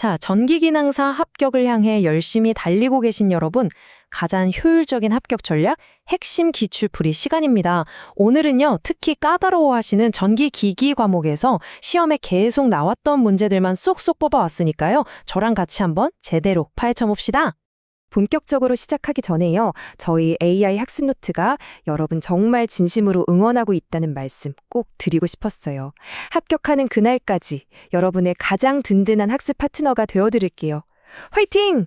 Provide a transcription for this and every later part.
자, 전기기능사 합격을 향해 열심히 달리고 계신 여러분, 가장 효율적인 합격 전략, 핵심 기출 풀이 시간입니다. 오늘은요, 특히 까다로워하시는 전기기기 과목에서 시험에 계속 나왔던 문제들만 쏙쏙 뽑아왔으니까요. 저랑 같이 한번 제대로 파헤쳐 봅시다. 본격적으로 시작하기 전에요. 저희 AI 학습 노트가 여러분 정말 진심으로 응원하고 있다는 말씀 꼭 드리고 싶었어요. 합격하는 그날까지 여러분의 가장 든든한 학습 파트너가 되어드릴게요. 화이팅!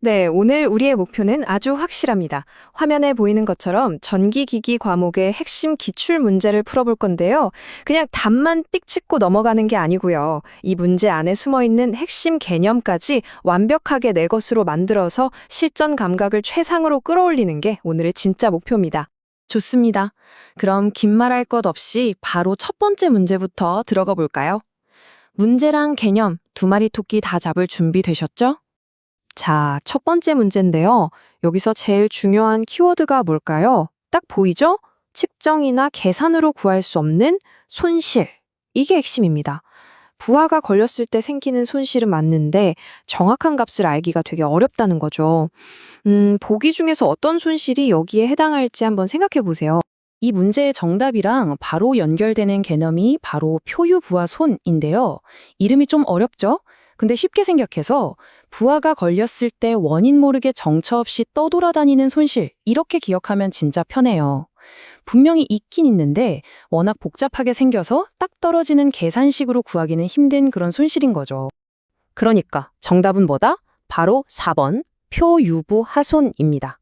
네, 오늘 우리의 목표는 아주 확실합니다. 화면에 보이는 것처럼 전기기기 과목의 핵심 기출 문제를 풀어볼 건데요. 그냥 답만 띡 찍고 넘어가는 게 아니고요. 이 문제 안에 숨어 있는 핵심 개념까지 완벽하게 내 것으로 만들어서 실전 감각을 최상으로 끌어올리는 게 오늘의 진짜 목표입니다. 좋습니다. 그럼 긴 말할 것 없이 바로 첫 번째 문제부터 들어가 볼까요? 문제랑 개념 두 마리 토끼 다 잡을 준비 되셨죠? 자, 첫 번째 문제인데요. 여기서 제일 중요한 키워드가 뭘까요? 딱 보이죠? 측정이나 계산으로 구할 수 없는 손실. 이게 핵심입니다. 부하가 걸렸을 때 생기는 손실은 맞는데 정확한 값을 알기가 되게 어렵다는 거죠. 음, 보기 중에서 어떤 손실이 여기에 해당할지 한번 생각해 보세요. 이 문제의 정답이랑 바로 연결되는 개념이 바로 표유부하 손인데요. 이름이 좀 어렵죠? 근데 쉽게 생각해서 부하가 걸렸을 때 원인 모르게 정처 없이 떠돌아다니는 손실, 이렇게 기억하면 진짜 편해요. 분명히 있긴 있는데 워낙 복잡하게 생겨서 딱 떨어지는 계산식으로 구하기는 힘든 그런 손실인 거죠. 그러니까 정답은 뭐다? 바로 4번 표유부 하손입니다.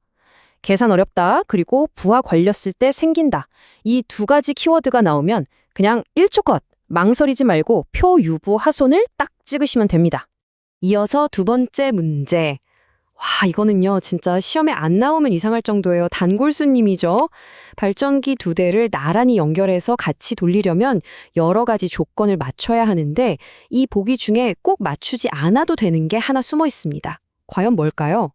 계산 어렵다, 그리고 부하 걸렸을 때 생긴다. 이 두 가지 키워드가 나오면 그냥 1초 컷, 망설이지 말고 표 유부 하손을 딱 찍으시면 됩니다. 이어서 두 번째 문제. 와, 이거는요, 진짜 시험에 안 나오면 이상할 정도예요. 단골수님이죠. 발전기 두 대를 나란히 연결해서 같이 돌리려면 여러 가지 조건을 맞춰야 하는데 이 보기 중에 꼭 맞추지 않아도 되는 게 하나 숨어 있습니다. 과연 뭘까요?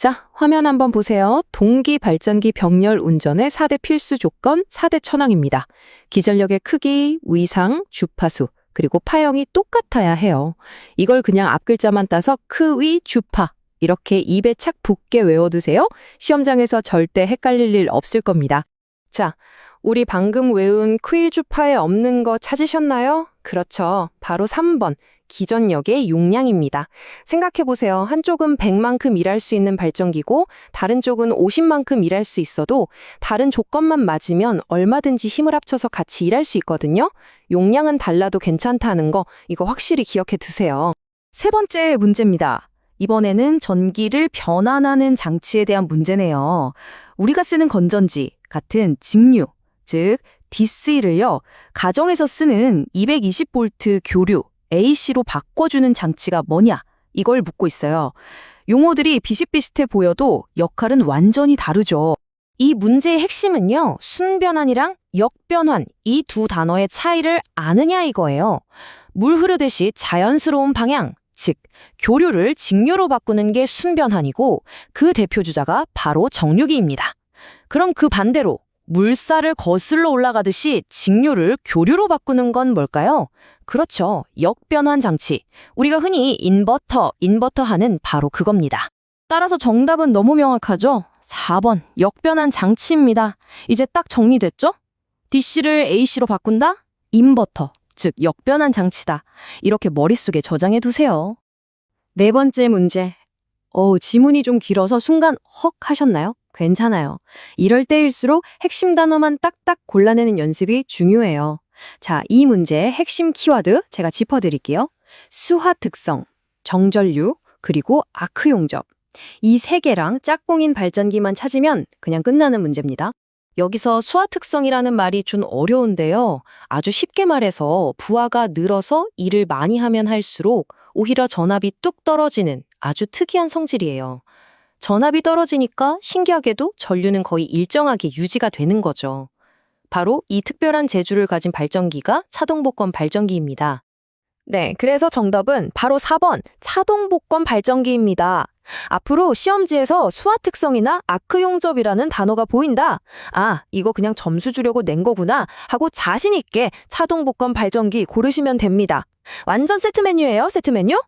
자, 화면 한번 보세요. 동기 발전기 병렬 운전의 4대 필수 조건 4대 천왕입니다. 기전력의 크기, 위상, 주파수, 그리고 파형이 똑같아야 해요. 이걸 그냥 앞글자만 따서 크위 주파 이렇게 입에 착 붙게 외워두세요. 시험장에서 절대 헷갈릴 일 없을 겁니다. 자, 우리 방금 외운 크위 주파에 없는 거 찾으셨나요? 그렇죠. 바로 3번. 기전력의 용량입니다. 생각해보세요. 한쪽은 100만큼 일할 수 있는 발전기고 다른 쪽은 50만큼 일할 수 있어도 다른 조건만 맞으면 얼마든지 힘을 합쳐서 같이 일할 수 있거든요. 용량은 달라도 괜찮다는 거 이거 확실히 기억해 두세요. 세 번째 문제입니다. 이번에는 전기를 변환하는 장치에 대한 문제네요. 우리가 쓰는 건전지 같은 직류, 즉 DC를요. 가정에서 쓰는 220V 교류 AC로 바꿔주는 장치가 뭐냐? 이걸 묻고 있어요. 용어들이 비슷비슷해 보여도 역할은 완전히 다르죠. 이 문제의 핵심은요, 순변환이랑 역변환 이 두 단어의 차이를 아느냐 이거예요. 물 흐르듯이 자연스러운 방향, 즉, 교류를 직류로 바꾸는 게 순변환이고 그 대표 주자가 바로 정류기입니다. 그럼 그 반대로 물살을 거슬러 올라가듯이 직류를 교류로 바꾸는 건 뭘까요? 그렇죠. 역변환 장치. 우리가 흔히 인버터, 인버터 하는 바로 그겁니다. 따라서 정답은 너무 명확하죠? 4번, 역변환 장치입니다. 이제 딱 정리됐죠? DC를 AC로 바꾼다? 인버터, 즉 역변환 장치다. 이렇게 머릿속에 저장해 두세요. 네 번째 문제. 어 지문이 좀 길어서 순간 헉 하셨나요? 괜찮아요. 이럴 때일수록 핵심 단어만 딱딱 골라내는 연습이 중요해요. 자, 이 문제의 핵심 키워드 제가 짚어드릴게요. 수화 특성, 정전류, 그리고 아크 용접. 이 세 개랑 짝꿍인 발전기만 찾으면 그냥 끝나는 문제입니다. 여기서 수화 특성이라는 말이 좀 어려운데요. 아주 쉽게 말해서 부하가 늘어서 일을 많이 하면 할수록 오히려 전압이 뚝 떨어지는 아주 특이한 성질이에요. 전압이 떨어지니까 신기하게도 전류는 거의 일정하게 유지가 되는 거죠. 바로 이 특별한 재주를 가진 발전기가 차동복권 발전기입니다. 네, 그래서 정답은 바로 4번 차동복권 발전기입니다. 앞으로 시험지에서 수화 특성이나 아크 용접이라는 단어가 보인다. 아, 이거 그냥 점수 주려고 낸 거구나 하고 자신 있게 차동복권 발전기 고르시면 됩니다. 완전 세트 메뉴예요, 세트 메뉴?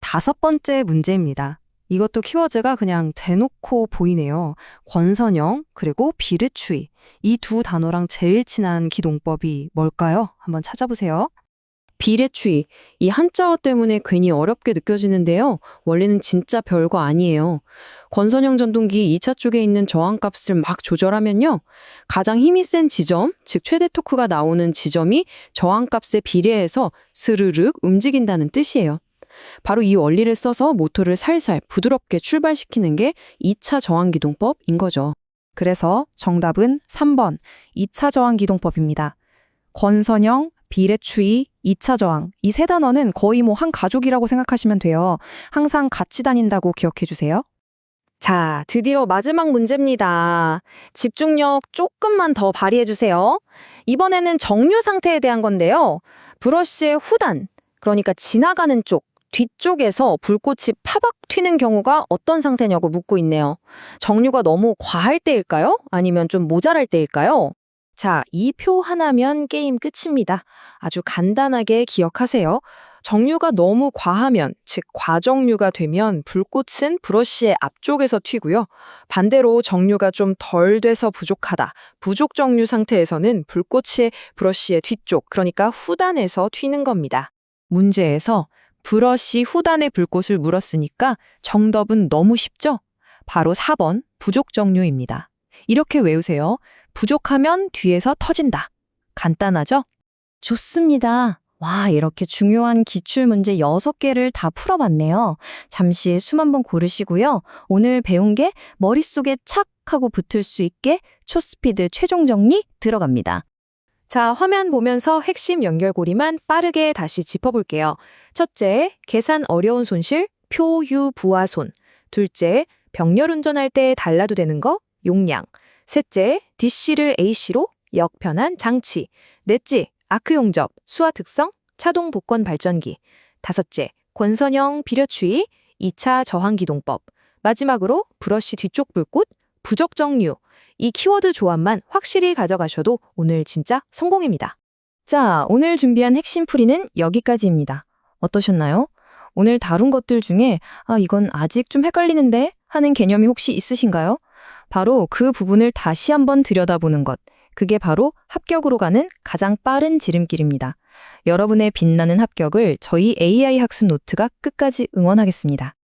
다섯 번째 문제입니다. 이것도 키워드가 그냥 대놓고 보이네요. 권선영 그리고 비르추이 이 두 단어랑 제일 친한 기동법이 뭘까요? 한번 찾아보세요. 비례추이. 이 한자어 때문에 괜히 어렵게 느껴지는데요. 원래는 진짜 별거 아니에요. 권선영 전동기 2차 쪽에 있는 저항값을 막 조절하면요. 가장 힘이 센 지점, 즉 최대 토크가 나오는 지점이 저항값에 비례해서 스르륵 움직인다는 뜻이에요. 바로 이 원리를 써서 모터를 살살 부드럽게 출발시키는 게 2차 저항기동법인 거죠. 그래서 정답은 3번 2차 저항 기동법입니다. 권선영, 비례추이, 2차 저항 이 세 단어는 거의 뭐 한 가족이라고 생각하시면 돼요. 항상 같이 다닌다고 기억해 주세요. 자, 드디어 마지막 문제입니다. 집중력 조금만 더 발휘해 주세요. 이번에는 정류 상태에 대한 건데요. 브러쉬의 후단, 그러니까 지나가는 쪽, 뒤쪽에서 불꽃이 파박 튀는 경우가 어떤 상태냐고 묻고 있네요. 정류가 너무 과할 때일까요? 아니면 좀 모자랄 때일까요? 자, 이 표 하나면 게임 끝입니다. 아주 간단하게 기억하세요. 정류가 너무 과하면, 즉 과정류가 되면 불꽃은 브러쉬의 앞쪽에서 튀고요. 반대로 정류가 좀 덜 돼서 부족하다. 부족 정류 상태에서는 불꽃이 브러쉬의 뒤쪽, 그러니까 후단에서 튀는 겁니다. 문제에서 브러쉬 후단의 불꽃을 물었으니까 정답은 너무 쉽죠? 바로 4번 부족 정류입니다. 이렇게 외우세요. 부족하면 뒤에서 터진다. 간단하죠? 좋습니다. 와, 이렇게 중요한 기출 문제 6개를 다 풀어봤네요. 잠시 숨 한번 고르시고요. 오늘 배운 게 머릿속에 착 하고 붙을 수 있게 초스피드 최종 정리 들어갑니다. 자, 화면 보면서 핵심 연결고리만 빠르게 다시 짚어볼게요. 첫째, 계산 어려운 손실, 표유 부하손. 둘째, 병렬 운전할 때 달라도 되는 거, 용량. 셋째, DC를 AC로 역편한 장치. 넷째, 아크 용접, 수화 특성, 차동 복권 발전기. 다섯째, 권선형 비료추이, 2차 저항기동법. 마지막으로 브러쉬 뒤쪽 불꽃, 부적 정류. 이 키워드 조합만 확실히 가져가셔도 오늘 진짜 성공입니다. 자, 오늘 준비한 핵심 풀이는 여기까지입니다. 어떠셨나요? 오늘 다룬 것들 중에 아, 이건 아직 좀 헷갈리는데 하는 개념이 혹시 있으신가요? 바로 그 부분을 다시 한번 들여다보는 것. 그게 바로 합격으로 가는 가장 빠른 지름길입니다. 여러분의 빛나는 합격을 저희 AI 학습 노트가 끝까지 응원하겠습니다.